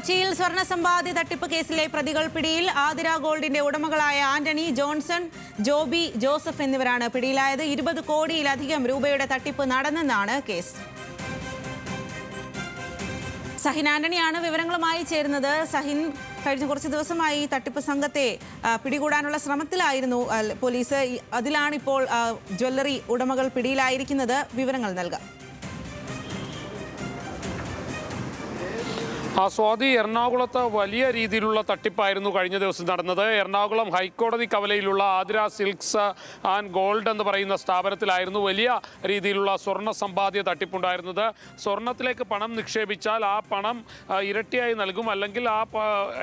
കൊച്ചിയിൽ സ്വർണ സമ്പാദ്യ തട്ടിപ്പ് കേസിലെ പ്രതികൾ പിടിയിൽ ആതിര ഗോൾഡിന്റെ ഉടമകളായ ആന്റണി ജോൺസൺ ജോബി ജോസഫ് എന്നിവരാണ് പിടിയിലായത്. ഇരുപത് കോടിയിലധികം രൂപയുടെ തട്ടിപ്പ് നടന്നെന്നാണ് കേസ്. സഹിൻ ആന്റണിയാണ് വിവരങ്ങളുമായി ചേരുന്നത്. സഹിൻ കഴിഞ്ഞ കുറച്ച് ദിവസമായി തട്ടിപ്പ് സംഘത്തെ പിടികൂടാനുള്ള ശ്രമത്തിലായിരുന്നു പോലീസ്. അതിലാണിപ്പോൾ ജ്വല്ലറി ഉടമകൾ പിടിയിലായിരിക്കുന്നത്. വിവരങ്ങൾ നൽകാം. ആ സ്വാതി എറണാകുളത്ത് വലിയ രീതിയിലുള്ള തട്ടിപ്പായിരുന്നു കഴിഞ്ഞ ദിവസം നടന്നത്. എറണാകുളം ഹൈക്കോടതി കവലയിലുള്ള ആതിര സിൽക്സ് ആൻഡ് ഗോൾഡ് എന്ന് പറയുന്ന സ്ഥാപനത്തിലായിരുന്നു വലിയ രീതിയിലുള്ള സ്വർണ സമ്പാദ്യ തട്ടിപ്പുണ്ടായിരുന്നത്. സ്വർണത്തിലേക്ക് പണം നിക്ഷേപിച്ചാൽ ആ പണം ഇരട്ടിയായി നൽകും. അല്ലെങ്കിൽ ആ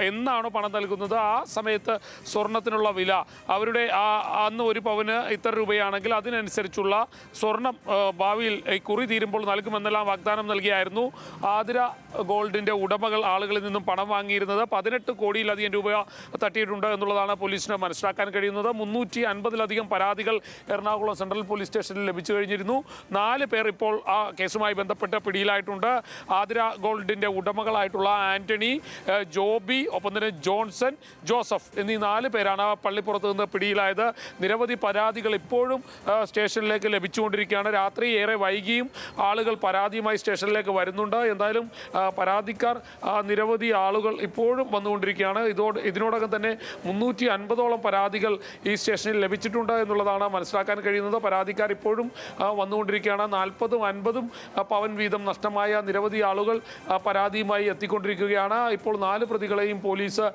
എന്നാണോ പണം നൽകുന്നത്? ആ സമയത്ത് സ്വർണത്തിനുള്ള വില. അവരുടെ ആ അന്ന് ഒരു പവന് ഇത്ര രൂപയാണെങ്കിൽ അതിനനുസരിച്ചുള്ള സ്വർണം ഭാവിയിൽ കുറി തീരുമ്പോൾ നൽകുമെന്നെല്ലാം വാഗ്ദാനം നൽകിയായിരുന്നു ആതിര ഗോൾഡിന്റെ ഉടമകൾ ആളുകളിൽ നിന്നും പണം വാങ്ങിയിരുന്നത് പതിനെട്ട് കോടിയിലധികം രൂപ തട്ടിയിട്ടുണ്ട് എന്നുള്ളതാണ് പോലീസിന് മനസ്സിലാക്കാൻ കഴിയുന്നത്. മുന്നൂറ്റി അൻപതിലധികം പരാതികൾ എറണാകുളം സെൻട്രൽ പോലീസ് സ്റ്റേഷനിൽ ലഭിച്ചു കഴിഞ്ഞിരുന്നു. നാല് പേർ ഇപ്പോൾ ആ കേസുമായി ബന്ധപ്പെട്ട് പിടിയിലായിട്ടുണ്ട്. ആതിര ഗോൾഡിന്റെ ഉടമകളായിട്ടുള്ള ആന്റണി ജോബി ഒപ്പം തന്നെ ജോൺസൺ ജോസഫ് എന്നീ നാല് പേരാണ് പള്ളിപ്പുറത്ത് നിന്ന് പിടിയിലായത്. നിരവധി പരാതികൾ ഇപ്പോഴും സ്റ്റേഷനിലേക്ക് ലഭിച്ചുകൊണ്ടിരിക്കുകയാണ്. രാത്രി ഏറെ വൈകിയും ആളുകൾ പരാതിയുമായി സ്റ്റേഷനിലേക്ക് വരുന്നുണ്ട്. എന്തായാലും പരാതിക്കാർ നിരവധി ആളുകൾ ഇപ്പോഴും വന്നുകൊണ്ടിരിക്കുകയാണ്. ഇതോട് ഇതിനോടകം തന്നെ മുന്നൂറ്റി അൻപതോളം പരാതികൾ ഈ സ്റ്റേഷനിൽ ലഭിച്ചിട്ടുണ്ട് എന്നുള്ളതാണ് മനസ്സിലാക്കാൻ കഴിയുന്നത്. പരാതിക്കാർ ഇപ്പോഴും വന്നുകൊണ്ടിരിക്കുകയാണ്. നാൽപ്പതും അൻപതും പവൻ വീതം നഷ്ടമായ നിരവധി ആളുകൾ പരാതിയുമായി എത്തിക്കൊണ്ടിരിക്കുകയാണ്. ഇപ്പോൾ നാല് പ്രതികളെയും പോലീസ്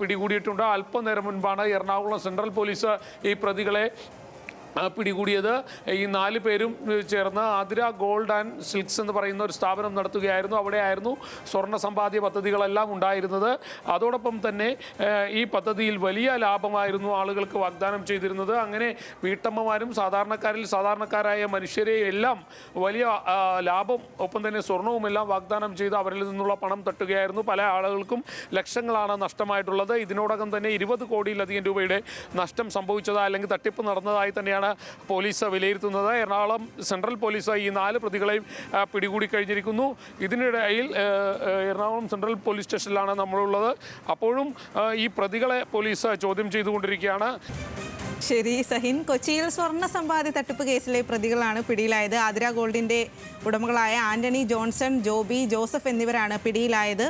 പിടികൂടിയിട്ടുണ്ട്. അല്പനേരം മുൻപാണ് എറണാകുളം സെൻട്രൽ പോലീസ് ഈ പ്രതികളെ പിടികൂടിയത്. ഈ നാല് പേരും ചേർന്ന് ആതിര ഗോൾഡ് ആൻഡ് സിൽക്സ് എന്ന് പറയുന്ന ഒരു സ്ഥാപനം നടത്തുകയായിരുന്നു. അവിടെയായിരുന്നു സ്വർണ സമ്പാദ്യ പദ്ധതികളെല്ലാം ഉണ്ടായിരുന്നത്. അതോടൊപ്പം തന്നെ ഈ പദ്ധതിയിൽ വലിയ ലാഭമായിരുന്നു ആളുകൾക്ക് വാഗ്ദാനം ചെയ്തിരുന്നത്. അങ്ങനെ വീട്ടമ്മമാരും സാധാരണക്കാരിൽ സാധാരണക്കാരായ മനുഷ്യരെ എല്ലാം വലിയ ലാഭം ഒപ്പം തന്നെ സ്വർണവുമെല്ലാം വാഗ്ദാനം ചെയ്ത് അവരിൽ നിന്നുള്ള പണം തട്ടുകയായിരുന്നു. പല ആളുകൾക്കും ലക്ഷങ്ങളാണ് നഷ്ടമായിട്ടുള്ളത്. ഇതിനോടകം തന്നെ ഇരുപത് കോടിയിലധികം രൂപയുടെ നഷ്ടം സംഭവിച്ചതായി അല്ലെങ്കിൽ തട്ടിപ്പ് നടന്നതായി തന്നെയാണ് പോലീസ് വിലയിരുത്തുന്നത്. എറണാകുളം സെൻട്രൽ പോലീസ് ഈ നാല് പ്രതികളെയും പിടികൂടി കഴിഞ്ഞിരിക്കുന്നു. ഇതിനിടയിൽ എറണാകുളം സെൻട്രൽ പോലീസ് സ്റ്റേഷനിലാണ് നമ്മളുള്ളത്. അപ്പോഴും ഈ പ്രതികളെ പോലീസ് ചോദ്യം ചെയ്തുകൊണ്ടിരിക്കുകയാണ്. ശരി സഹിൻ. കൊച്ചിയിൽ സ്വർണ സമ്പാദ്യ തട്ടിപ്പ് കേസിലെ പ്രതികളാണ് പിടിയിലായത്. ആതിര ഗോൾഡിന്റെ ഉടമകളായ ആന്റണി ജോൺസൺ ജോബി ജോസഫ് എന്നിവരാണ് പിടിയിലായത്.